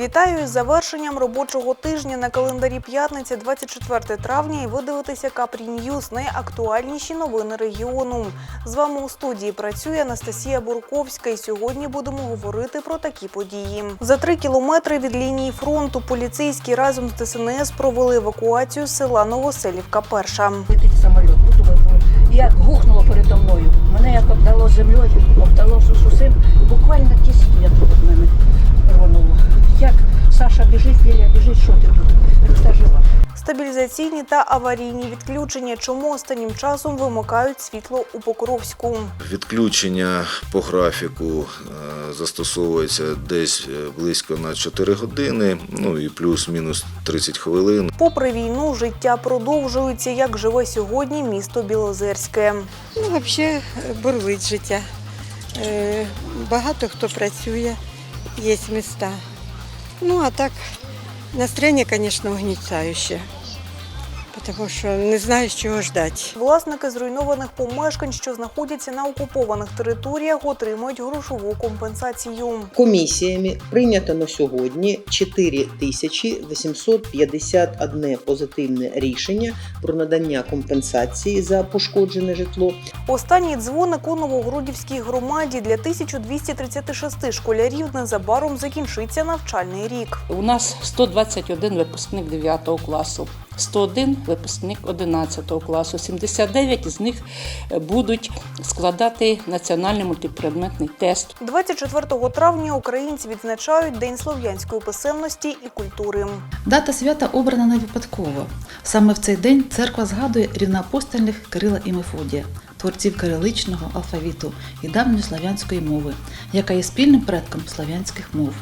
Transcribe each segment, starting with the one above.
Вітаю із завершенням робочого тижня на календарі п'ятниця 24 травня і ви дивитеся Капрі Ньюз – найактуальніші новини регіону. З вами у студії працює Анастасія Бурковська і сьогодні будемо говорити про такі події. За три кілометри від лінії фронту поліцейські разом з ДСНС провели евакуацію з села Новоселівка Перша. самоліт. Ну, як гухнуло передо мною. Мене як обдало землею, обдало з усім. Буквально кість від мене. Як Саша біжить, Лілія біжить, що ти тут? Я кажу, жива. Стабілізаційні та аварійні відключення. Чому останнім часом вимикають світло у Покровську? Відключення по графіку е, застосовується десь е, близько на 4 години, ну і плюс-мінус 30 хвилин. Попри війну, життя продовжується. Як живе сьогодні місто Білозерське. Ну, взагалі бурлить життя. Е, Багато хто працює, є міста. Ну, а так, настроєння, звісно, угнітаюче. Тому що не знаєш, чого ждати. Власники зруйнованих помешкань, що знаходяться на окупованих територіях, отримують грошову компенсацію. Комісіями прийнято на сьогодні 4851 позитивне рішення про надання компенсації за пошкоджене житло. Останній дзвоник у Новогрудівській громаді для 1236 школярів незабаром закінчиться навчальний рік. У нас 121 випускник 9 класу. 101 випускник 11 класу, 79 з них е, будуть складати національний мультипредметний тест. 24 травня українці відзначають День слов'янської писемності і культури. Дата свята обрана не випадково. Саме в цей день церква згадує рівноапостольних Кирила і Мефодія, творців кириличного алфавіту і давньослав'янської мови, яка є спільним предком слав'янських мов.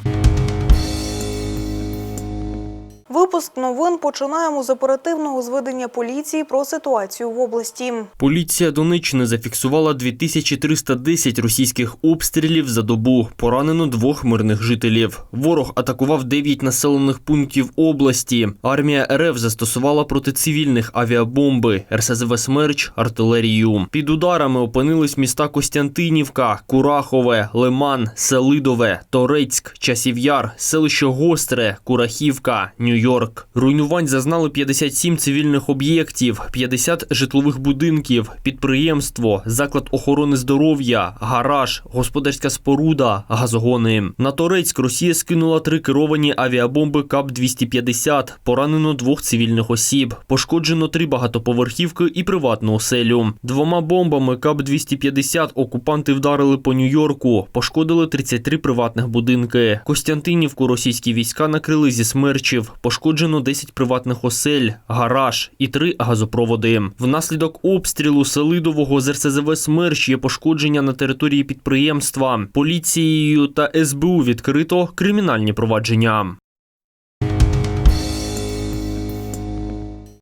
Випуск новин починаємо з оперативного зведення поліції про ситуацію в області. Поліція Донеччини зафіксувала 2310 російських обстрілів за добу. Поранено двох мирних жителів. Ворог атакував 9 населених пунктів області. Армія РФ застосувала проти цивільних авіабомби, РСЗВ «Смерч», артилерію. Під ударами опинились міста Костянтинівка, Курахове, Лиман, Селидове, Торецьк, Часів'яр, селище Гостре, Курахівка, Нью-Йорк. Руйнувань зазнали 57 цивільних об'єктів, 50 житлових будинків, підприємство, заклад охорони здоров'я, гараж, господарська споруда, газогони. На Торецьк Росія скинула три керовані авіабомби КАП-250, поранено двох цивільних осіб, пошкоджено три багатоповерхівки і приватну оселю. Двома бомбами КАП-250 окупанти вдарили по Нью-Йорку, пошкодили 33 приватних будинки. Костянтинівку російські війська накрили зі смерчів, пошкоджено 10 приватних осель, гараж і три газопроводи. Внаслідок обстрілу Селидового з РСЗВ «Смерч» є пошкодження на території підприємства. Поліцією та СБУ відкрито кримінальні провадження.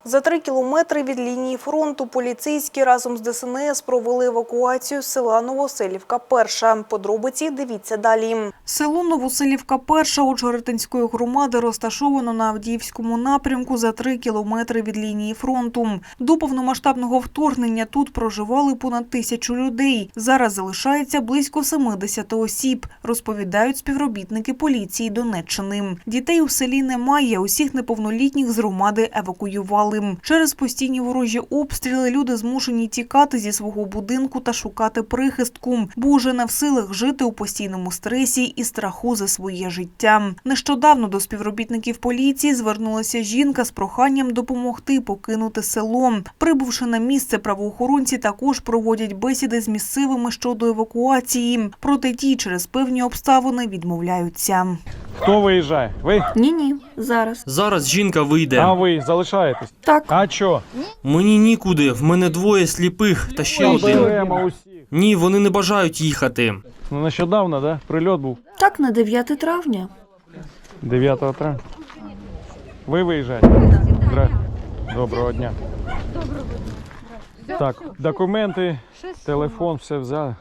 За три кілометри від лінії фронту поліцейські разом з ДСНС провели евакуацію села Новоселівка Перша. Подробиці дивіться далі. Село Новоселівка Перша Ужгородинської громади розташовано на Авдіївському напрямку за три кілометри від лінії фронту. До повномасштабного вторгнення тут проживали понад тисячу людей. Зараз залишається близько 70 осіб, розповідають співробітники поліції Донеччини. Дітей у селі немає. Усіх неповнолітніх з громади евакуювали. Через постійні ворожі обстріли люди змушені тікати зі свого будинку та шукати прихистку, бо уже не в силах жити у постійному стресі і страху за своє життя. Нещодавно до співробітників поліції звернулася жінка з проханням допомогти покинути село. Прибувши на місце, правоохоронці також проводять бесіди з місцевими щодо евакуації. Проте ті через певні обставини відмовляються. Хто виїжджає? Ви? Ні, ні, зараз. Зараз жінка вийде. А ви залишаєтесь? Так. А що? Мені нікуди. В мене двоє сліпих та ще один. Ні, вони не бажають їхати. Ну, нещодавно, да? Прильот був Так, на 9 травня. 9 травня. Ви виїжджаєте? Здра- Доброго дня. Так, документи, телефон, все взяли.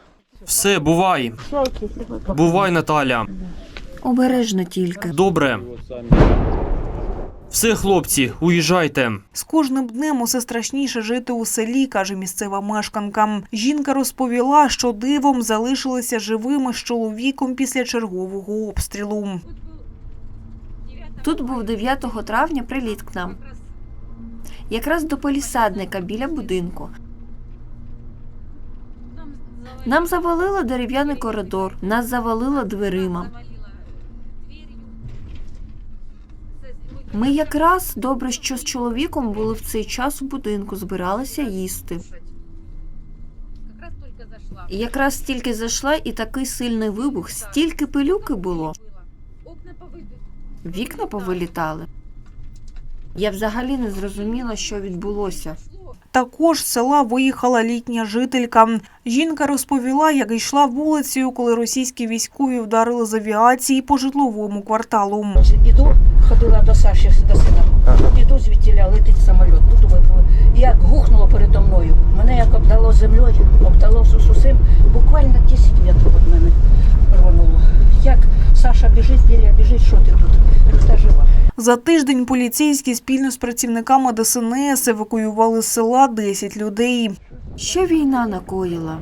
Все, бувай. Бувай, Наталя. Обережно тільки. Добре. Все, хлопці, уїжджайте. З кожним днем усе страшніше жити у селі, каже місцева мешканка. Жінка розповіла, що дивом залишилися живими з чоловіком після чергового обстрілу. Тут був 9 травня приліт к нам. Якраз до полісадника біля будинку. Нам завалило дерев'яний коридор, нас завалило дверима. Ми якраз добре, що з чоловіком були в цей час у будинку, збиралися їсти. Якраз тільки зайшла, і такий сильний вибух, стільки пилюки було. Вікна повилітали. Я взагалі не зрозуміла, що відбулося. Також з села виїхала літня жителька. Жінка розповіла, як йшла вулицею, коли російські військові вдарили з авіації по житловому кварталу. Іду, ходила до Саші до сина. Іду звідтіля, летить самоліт. Ну, думаю, як гухнуло передо мною. Мене як обдало землею, обдало сус усім. Буквально 10 метрів від мене. Як Саша біжить, Лілія біжить, що ти тут? Я жива. За тиждень поліцейські спільно з працівниками ДСНС евакуювали з села 10 людей. Що війна накоїла?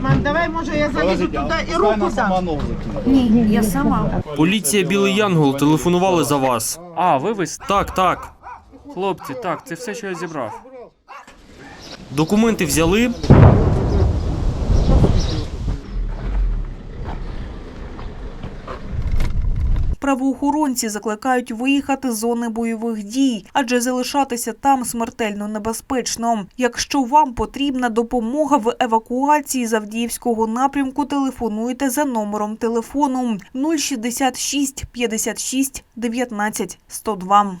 Мам, давай, може, я залізу туди і руку дам. Ні, я сама. Поліція Білий Янгол телефонували за вас. А, ви ви? Так, так. Хлопці, так, це все, що я зібрав. Документи взяли. Правоохоронці закликають виїхати з зони бойових дій, адже залишатися там смертельно небезпечно. Якщо вам потрібна допомога в евакуації з Авдіївського напрямку, телефонуйте за номером телефону 066 56 19 102.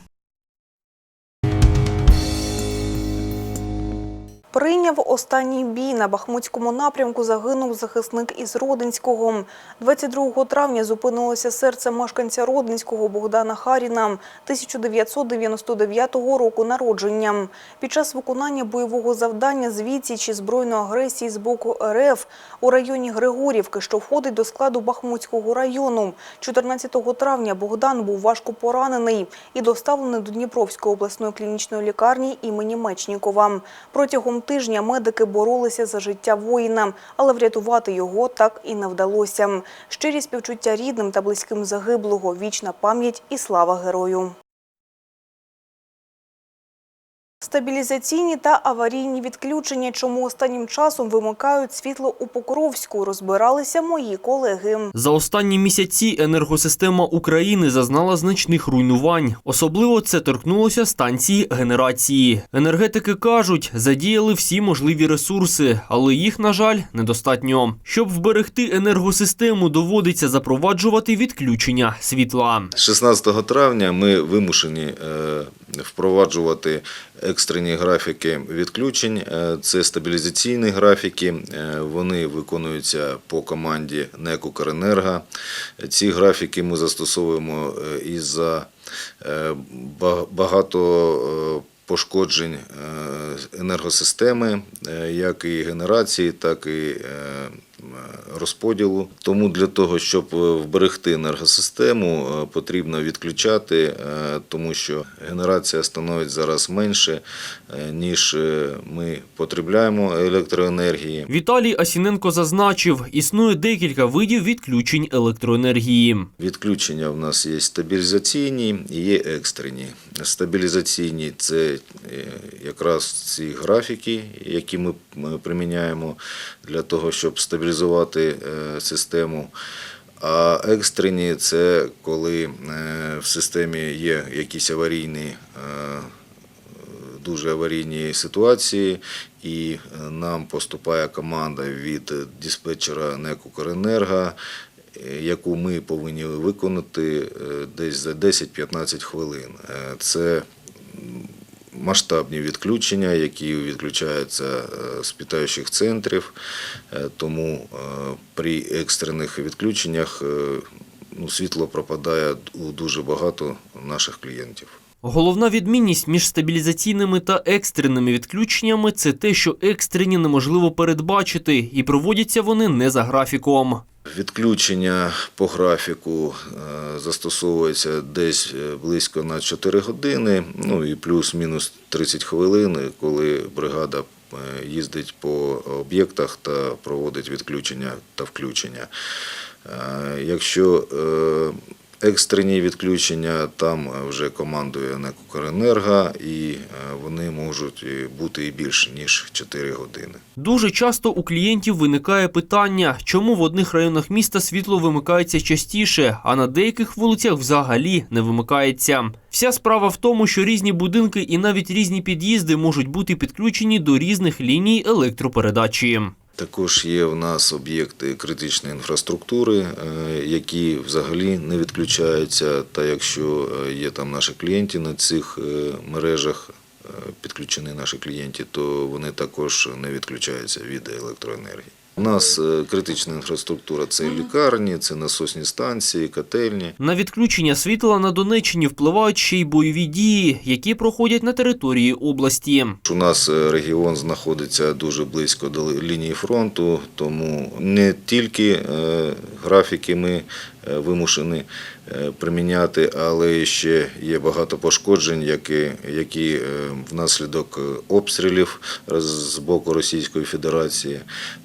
Прийняв останній бій на Бахмутському напрямку. Загинув захисник із Родинського. 22 травня зупинилося серце мешканця Родинського Богдана Харіна, 1999 року народження. Під час виконання бойового завдання з відсічі збройної агресії з боку РФ у районі Григорівки, що входить до складу Бахмутського району. 14 травня Богдан був важко поранений і доставлений до Дніпровської обласної клінічної лікарні імені Мечнікова. Протягом тижня медики боролися за життя воїна, але врятувати його так і не вдалося. Щирі співчуття рідним та близьким загиблого, вічна пам'ять і слава герою. Стабілізаційні та аварійні відключення, чому останнім часом вимикають світло у Покровську, розбиралися мої колеги. За останні місяці енергосистема України зазнала значних руйнувань. Особливо це торкнулося станції генерації. Енергетики кажуть, задіяли всі можливі ресурси, але їх, на жаль, недостатньо. Щоб вберегти енергосистему, доводиться запроваджувати відключення світла. 16 травня ми вимушені е, впроваджувати екстрені графіки відключень. Е, Це стабілізаційні графіки. Е, Вони виконуються по команді НЕК «Укренерго». Ці графіки ми застосовуємо е, із-за е, багато пошкоджень енергосистеми, як і генерації, так і розподілу. Тому для того, щоб е, вберегти енергосистему, е, потрібно відключати, е, тому що генерація становить зараз менше, ніж ми потребляємо електроенергії. Віталій Асіненко зазначив, існує декілька видів відключень електроенергії. Відключення в нас є стабілізаційні і є екстрені. Стабілізаційні це якраз ці графіки, які ми приміняємо для того, щоб стабілізувати е, систему. А екстрені це коли е, в системі є якісь аварійні. е, Дуже аварійні ситуації, і нам поступає команда від диспетчера НЕК «Укренерго», яку ми повинні виконати десь за 10-15 хвилин. Це масштабні відключення, які відключаються е, з питаючих центрів, Е, тому е, при екстрених відключеннях ну, світло пропадає у дуже багато наших клієнтів. Головна відмінність між стабілізаційними та екстреними відключеннями це те, що екстрені неможливо передбачити, і проводяться вони не за графіком. Відключення по графіку е, застосовується десь е, близько на 4 години, ну і плюс-мінус 30 хвилин, коли бригада е, їздить по об'єктах та проводить відключення та включення. Якщо екстрені відключення, там вже командує НЕК «Укренерго» і е, вони можуть бути і більше, ніж 4 години. Дуже часто у клієнтів виникає питання, чому в одних районах міста світло вимикається частіше, а на деяких вулицях взагалі не вимикається. Вся справа в тому, що різні будинки і навіть різні під'їзди можуть бути підключені до різних ліній електропередачі. Також є в нас об'єкти критичної інфраструктури, е, які взагалі не відключаються. Та якщо е, є там наші клієнти на цих е, мережах, підключені наші клієнти, то вони також не відключаються від електроенергії. У нас е, критична інфраструктура це лікарні, це насосні станції, котельні. На відключення світла на Донеччині впливають ще й бойові дії, які проходять на території області. У нас е, регіон знаходиться дуже близько до лінії фронту, тому не тільки е, графіки ми вимушені приміняти, але ще є багато пошкоджень, які, які е, внаслідок е, обстрілів з боку Російської Федерації.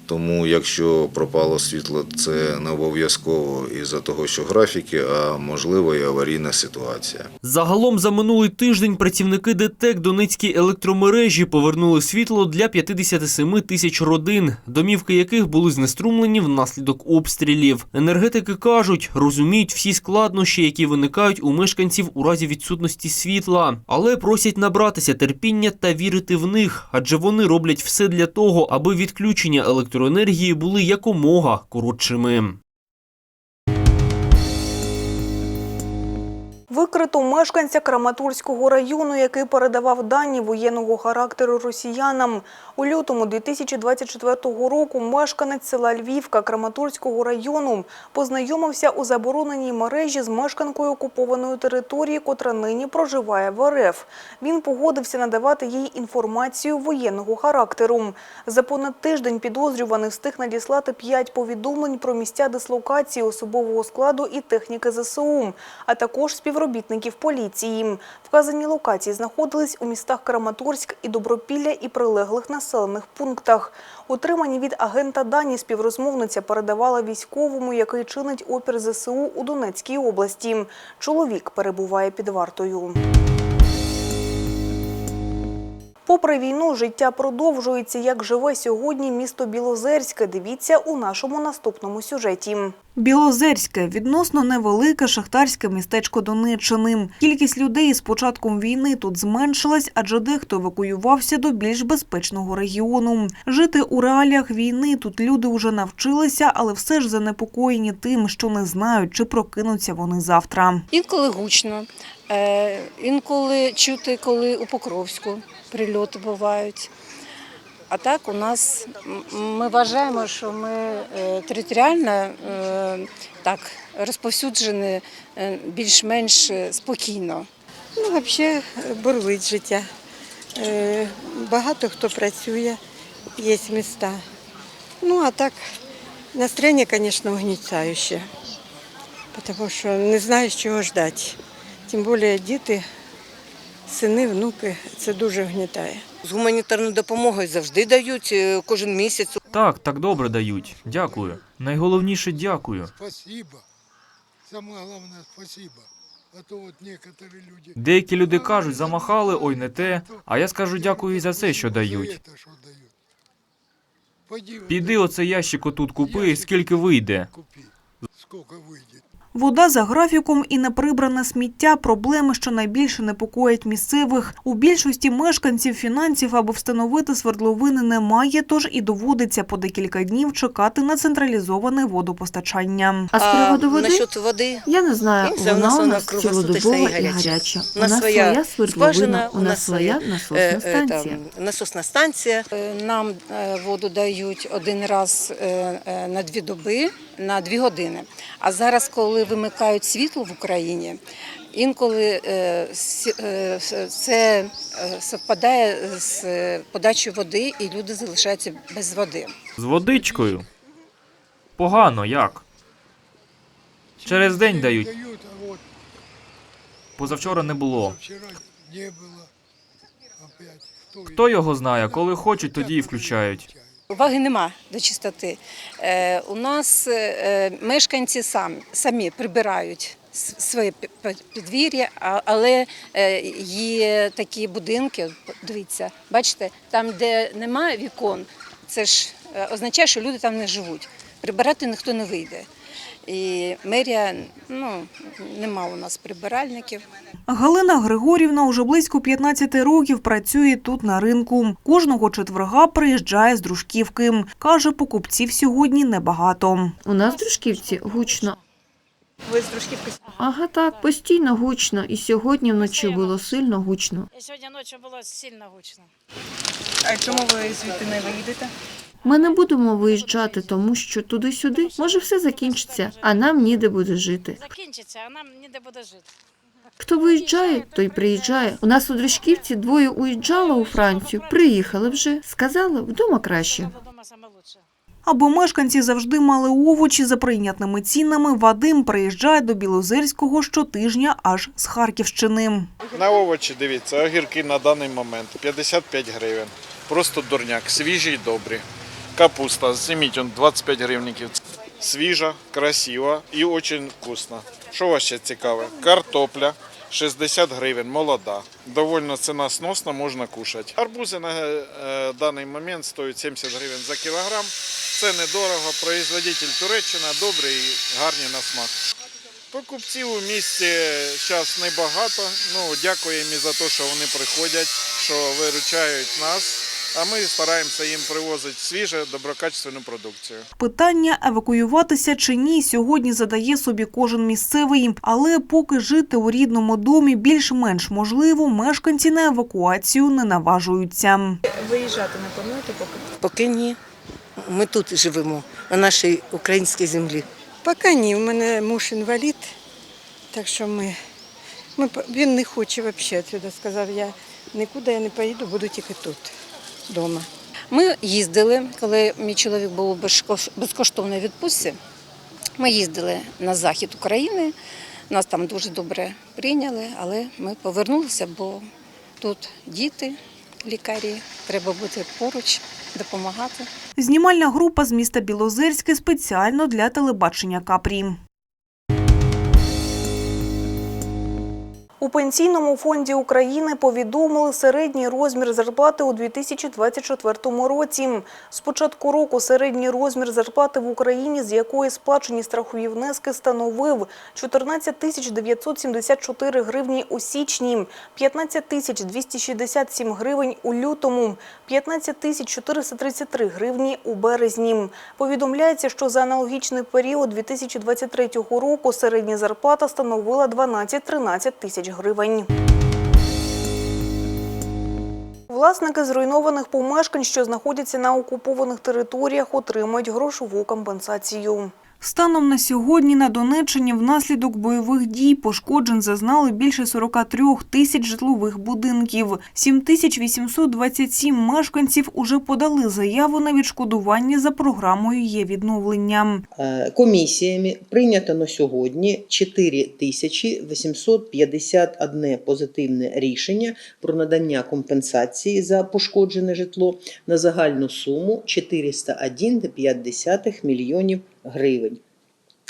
Тому якщо пропало світло, це не обов'язково із-за того, що графіки, а можливо і аварійна ситуація. Загалом за минулий тиждень працівники ДТЕК Донецькій електромережі повернули світло для 57 тисяч родин, домівки яких були знеструмлені внаслідок обстрілів. Енергетики кажуть, розуміють всі складнощі, які виникають у мешканців у разі відсутності світла, але просять набратися терпіння та вірити в них, адже вони роблять все для того, аби відключення електроенергії були якомога коротшими. Викрито мешканця Краматорського району, який передавав дані воєнного характеру росіянам. У лютому 2024 року мешканець села Львівка Краматорського району познайомився у забороненій мережі з мешканкою окупованої території, котра нині проживає в РФ. Він погодився надавати їй інформацію воєнного характеру. За понад тиждень підозрюваний встиг надіслати п'ять повідомлень про місця дислокації особового складу і техніки ЗСУ, а також співробітників поліції. Вказані локації знаходились у містах Краматорськ і Добропілля і прилеглих населених пунктах. Отримані від агента дані співрозмовниця передавала військовому, який чинить опір ЗСУ у Донецькій області. Чоловік перебуває під вартою. Попри війну, життя продовжується. Як живе сьогодні місто Білозерське, дивіться у нашому наступному сюжеті. Білозерське – відносно невелике шахтарське містечко Донеччини. Кількість людей з початком війни тут зменшилась, адже дехто евакуювався до більш безпечного регіону. Жити у реаліях війни тут люди вже навчилися, але все ж занепокоєні тим, що не знають, чи прокинуться вони завтра. Інколи гучно, е, інколи чути, коли у Покровську прильоти бувають. А так у нас ми вважаємо, що ми е, територіально е, так розповсюджені е, більш-менш спокійно. Ну, взагалі бурлить життя. Багато хто працює, є міста. Ну, а так, настроєння, звісно, угнітаюче, тому що не знаєш, чого ждати. Тим більше діти, сини, внуки, це дуже гнітає. З гуманітарною допомогою завжди дають е, кожен місяць. Так, так добре дають. Дякую. Найголовніше дякую. Спасибо. Самое главное, спасибо. А то вот некоторые люди... Деякі люди кажуть, замахали, ой, не те. А я скажу дякую і за це, що дають. Это что дают. Пойди Піди оце ящик отут купи, скільки вийде. купи. Сколько выйдет. Вода за графіком і неприбране сміття – проблеми, що найбільше непокоять місцевих. У більшості мешканців фінансів, аби встановити свердловини, немає, тож і доводиться по декілька днів чекати на централізоване водопостачання. А з приводу води? насчет води, Я не знаю, Ну, це в вона у нас цілодобова і гаряча. гаряча. У нас своя свердловина, у нас своя насосна е, е, станція. там, насосна станція. Е, Нам воду дають один раз на дві доби, на дві години. А зараз, коли вимикають світло в Україні, інколи е, е, с- це е, совпадає з подачею води, і люди залишаються без води. З водичкою. Погано, як? Через день дають. Позавчора не було. Хто його знає, коли хочуть, тоді і включають. Уваги нема до чистоти. Е, у нас е, мешканці самі, прибирають своє пі- пі- підвір'я, але е, є такі будинки, дивіться, бачите, там, де немає вікон, це ж е, означає, що люди там не живуть. Прибирати ніхто не вийде. І мерія, ну, нема у нас прибиральників. Галина Григорівна уже близько 15 років працює тут на ринку. Кожного четверга приїжджає з дружківки. Каже, покупців сьогодні небагато. У нас в Дружківці гучно. Ви з дружківки? Ага, так, постійно гучно. І сьогодні вночі було сильно гучно. Сьогодні ночі було сильно гучно. А чому ви звідти не виїдете? Ми не будемо виїжджати, тому що туди-сюди може все закінчиться, а нам ніде буде жити. Закінчиться, а нам ніде буде жити. Хто виїжджає, той приїжджає. У нас у Дружківці двоє уїжджало у Францію, приїхали вже, сказали, вдома краще. Вдома саме лучше. Аби мешканці завжди мали овочі за прийнятними цінами, Вадим приїжджає до Білозерського щотижня аж з Харківщини. На овочі дивіться, огірки на даний момент 55 гривень. Просто дурняк, свіжі й добрі. Капуста, он 25 гривників. Свіжа, красива і дуже вкусна. Що вас ще цікаве? Картопля 60 гривень, молода. Довольно ціна сносна, можна кушати. Арбузи на е, даний момент стоять 70 гривень за кілограм. Це недорого. Производитель Туреччина добрий і гарні на смак. Покупців у місті зараз небагато. Ну, дякуємо за те, що вони приходять, що виручають нас. А ми стараємося їм привозити свіжу, доброкачественну продукцію. Питання евакуюватися чи ні сьогодні задає собі кожен місцевий, але поки жити у рідному домі більш-менш можливо, мешканці на евакуацію не наважуються. Виїжджати не плануєте поки? Поки ні. Ми тут живемо, на нашій українській землі. Поки ні, у мене муж інвалід, так що ми, ми він не хоче взагалі сюди. Сказав, я нікуди я не поїду, буду тільки тут, вдома. Ми їздили, коли мій чоловік був у безкош- безкоштовній відпустці. Ми їздили на захід України. Нас там дуже добре прийняли, але ми повернулися, бо тут діти, лікарі, треба бути поруч, допомагати. Знімальна група з міста Білозерське спеціально для телебачення Капрі. У пенсійному фонді України повідомили середній розмір зарплати у 2024 році. З початку року середній розмір зарплати в Україні, з якої сплачені страхові внески, становив 14 тисяч 974 гривні у січні, 15 тисяч 267 гривень у лютому, 15 тисяч 433 гривні у березні. Повідомляється, що за аналогічний період 2023 року середня зарплата становила 12-13 тисяч гривень. Власники зруйнованих помешкань, що знаходяться на окупованих територіях, отримають грошову компенсацію. Станом на сьогодні на Донеччині внаслідок бойових дій пошкоджень зазнали більше 43 тисяч житлових будинків. 7827 мешканців уже подали заяву на відшкодування за програмою є відновлення. Е, Комісіями прийнято на сьогодні 4851 позитивне рішення про надання компенсації за пошкоджене житло на загальну суму 401,5 мільйонів гривень.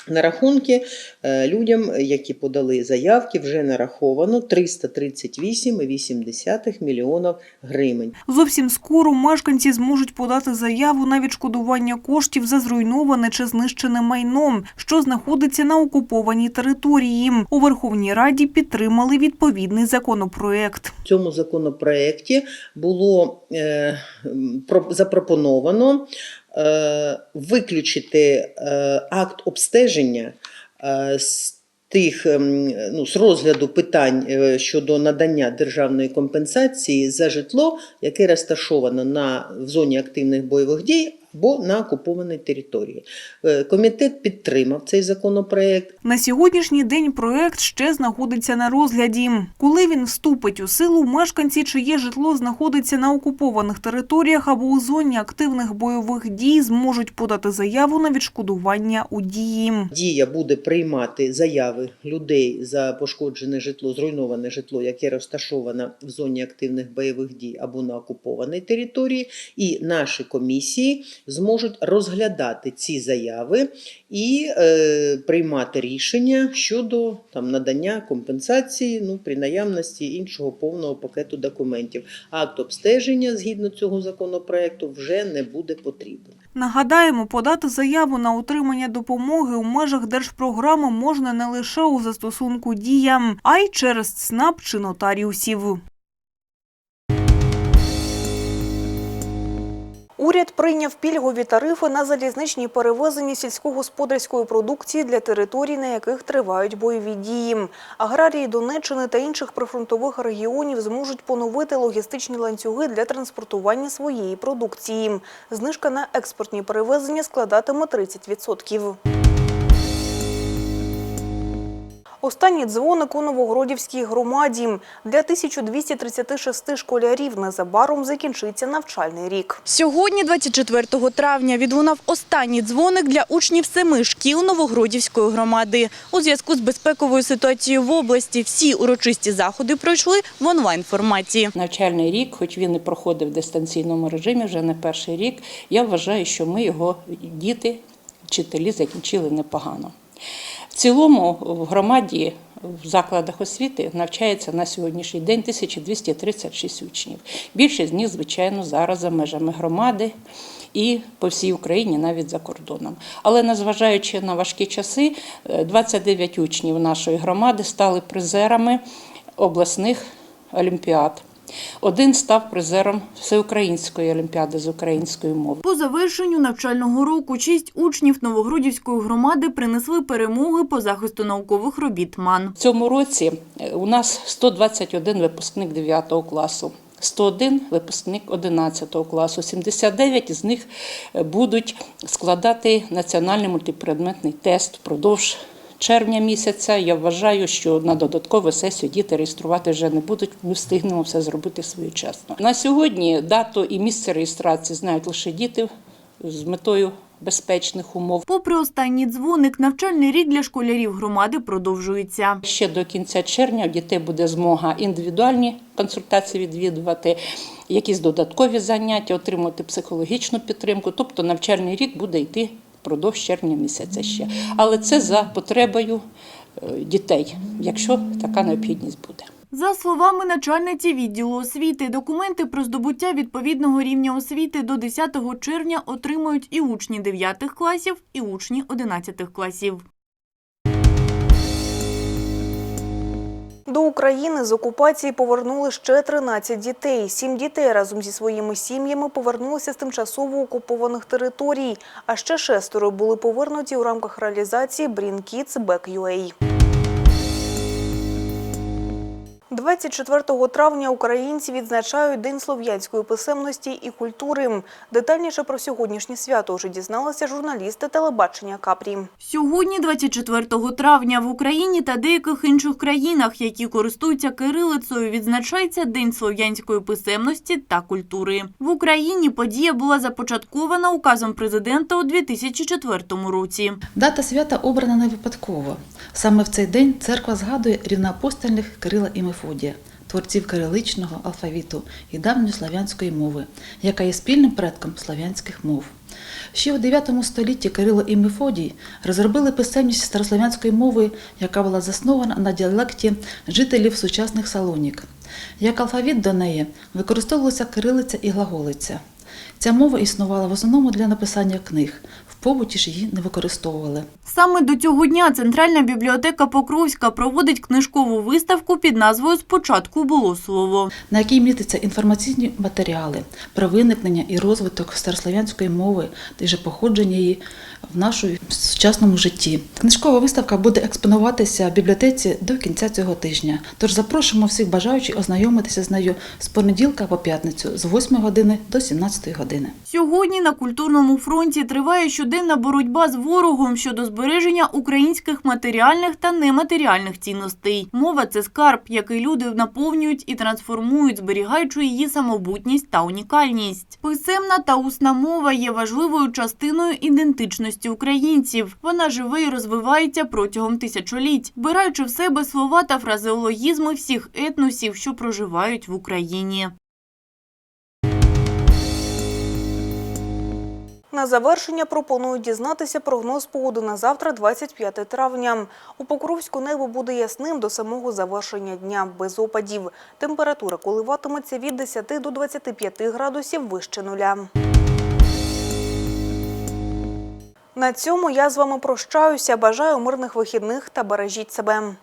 На рахунки е, людям, які подали заявки, вже нараховано 338,8 мільйонів гривень. Зовсім скоро мешканці зможуть подати заяву на відшкодування коштів за зруйноване чи знищене майно, що знаходиться на окупованій території. У Верховній Раді підтримали відповідний законопроект. В цьому законопроекті було е, про- запропоновано виключити е, акт обстеження е, з тих ем, ну, з розгляду питань е, щодо надання державної компенсації за житло, яке розташовано на в зоні активних бойових дій або на окупованій території. Е, Комітет підтримав цей законопроект. На сьогоднішній день проект ще знаходиться на розгляді. Коли він вступить у силу, мешканці, чиє житло знаходиться на окупованих територіях або у зоні активних бойових дій, зможуть подати заяву на відшкодування у дії. Дія буде приймати заяви людей за пошкоджене житло, зруйноване житло, яке розташоване в зоні активних бойових дій або на окупованій території, і наші комісії зможуть розглядати ці заяви і е, приймати рішення щодо там надання компенсації ну, при наявності іншого повного пакету документів. Акт обстеження згідно цього законопроекту вже не буде потрібен. Нагадаємо, подати заяву на отримання допомоги у межах держпрограми можна не лише у застосунку «Дія», а й через ЦНАП чи нотаріусів. Уряд прийняв пільгові тарифи на залізничні перевезення сільськогосподарської продукції для територій, на яких тривають бойові дії. Аграрії Донеччини та інших прифронтових регіонів зможуть поновити логістичні ланцюги для транспортування своєї продукції. Знижка на експортні перевезення складатиме 30%. Останній дзвоник у Новогродівській громаді. Для 1236 школярів незабаром закінчиться навчальний рік. Сьогодні, 24 травня, відлунав останній дзвоник для учнів семи шкіл Новогродівської громади. У зв'язку з безпековою ситуацією в області всі урочисті заходи пройшли в онлайн-форматі. Навчальний рік, хоч він і проходив в дистанційному режимі, вже не перший рік, я вважаю, що ми його діти, вчителі закінчили непогано. В цілому в громаді в закладах освіти навчається на сьогоднішній день 1236 учнів. Більшість з них, звичайно, зараз за межами громади і по всій Україні, навіть за кордоном. Але незважаючи на важкі часи, е, 29 учнів нашої громади стали призерами обласних олімпіад. Один став призером всеукраїнської олімпіади з української мови. По завершенню навчального року шість учнів Новогродівської громади принесли перемоги по захисту наукових робіт МАН. В цьому році е, у нас 121 випускник 9 класу. 101 випускник 11 класу, 79 з них е, будуть складати національний мультипредметний тест впродовж червня місяця. Я вважаю, що на додаткову сесію діти реєструвати вже не будуть. Ми встигнемо все зробити своєчасно. На сьогодні дату і місце реєстрації знають лише діти з метою безпечних умов. Попри останній дзвоник, навчальний рік для школярів громади продовжується. Ще до кінця червня у дітей буде змога індивідуальні консультації відвідувати, якісь додаткові заняття, отримувати психологічну підтримку. Тобто навчальний рік буде йти впродовж червня місяця ще. Але це за потребою е, дітей, якщо така необхідність буде. За словами начальниці відділу освіти, документи про здобуття відповідного рівня освіти до 10 червня отримують і учні 9 класів, і учні 11 класів. До України з окупації повернули ще 13 дітей. Сім дітей разом зі своїми сім'ями повернулися з тимчасово окупованих територій, а ще шестеро були повернуті у рамках реалізації Bring Kids Back UA. 24 травня українці відзначають День слов'янської писемності і культури. Детальніше про сьогоднішнє свято вже дізналися журналісти телебачення Капрі. Сьогодні, 24 травня, в Україні та деяких інших країнах, які користуються кирилицею, відзначається День слов'янської писемності та культури. В Україні подія була започаткована указом президента у 2004 році. Дата свята обрана не випадково. Саме в цей день церква згадує рівноапостольних Кирила і Мефодія, творців кириличного алфавіту і давньослав'янської мови, яка є спільним предком слав'янських мов. Ще у 9 столітті Кирило і Мефодій розробили писемність старослов'янської мови, яка була заснована на діалекті жителів сучасних Салонік. Як алфавіт до неї використовувалася кирилиця і глаголиця. Ця мова існувала в основному для написання книг, в побуті ж її не використовували. Саме до цього дня Центральна бібліотека Покровська проводить книжкову виставку під назвою Спочатку було слово. на якій містяться інформаційні матеріали про виникнення і розвиток старослов'янської мови та же походження її в нашому сучасному житті. Книжкова виставка буде експонуватися в бібліотеці до кінця цього тижня. Тож запрошуємо всіх бажаючих ознайомитися з нею з понеділка по п'ятницю з 8 години до 17 години. Сьогодні на культурному фронті триває щоденна боротьба з ворогом щодо збереження українських матеріальних та нематеріальних цінностей. Мова це скарб, який люди наповнюють і трансформують, зберігаючи її самобутність та унікальність. Писемна та усна мова є важливою частиною ідентичності українців. Вона живе і розвивається протягом тисячоліть, вбираючи в себе слова та фразеологізми всіх етносів, що проживають в Україні. На завершення пропоную дізнатися прогноз погоди на завтра, 25 травня. У Покровську небо буде ясним до самого завершення дня, без опадів. Температура коливатиметься від 10 до 25 градусів вище нуля. На цьому я з вами прощаюся. Бажаю мирних вихідних та бережіть себе.